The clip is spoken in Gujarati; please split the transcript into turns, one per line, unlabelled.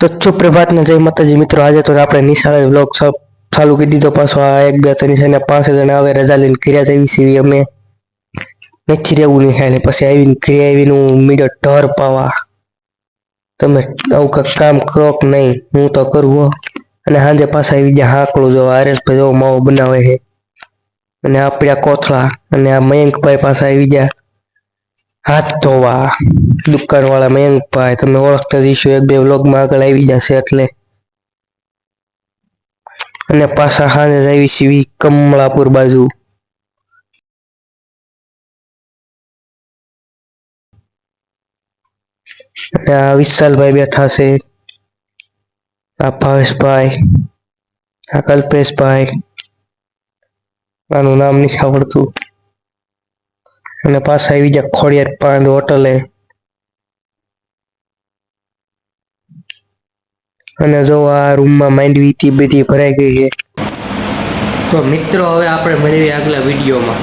તો સુપ્રભાત ને જય માતાજી. મિત્રો, આજે તો આપણે નિશાળે વ્લોગ ચાલુ કરી દીધો પાછો. આ એક, બે, ત્રણ છે પાંચ જણા આવે રજા લઈને કર્યા જઈએ સીવી અમે નથી રહેવું નિશાળે પછી આવીને ક્રિયા આવીને હું મીડો ઢોર પાવા. તમે આવું કંઈક કામ કરો કે નહીં? હું તો કરું, હો. અને સાંજે પાછા આવી ગયા હાંકડું જો હરેશભાઈ જો માવો બનાવે છે. અને આપણા કોથળા અને આ મયંકભાઈ પાસે આવી ગયા. હાથ ધોવા, દુકાનવાળા મયંકભાઈ તમે ઓળખતા જઈશો એક બે વ્લોગમાં આગળ આવી જશે એટલે. અને પાછા હાજર આવી સીવી કમળાપુર બાજુ. આ વિશાલભાઈ બેઠા છે, આ ભાવેશભાઈ, આ કલ્પેશભાઈ, આનું નામ નથી આવડતું. અને પાછા આવી ગયા ખોડિયાર પાંદ હોટલે. અને જો આ રૂમમાં માંડવી થી બધી ભરાઈ ગઈ છે. તો મિત્રો, હવે આપણે મળીએ આગલા વિડીયોમાં.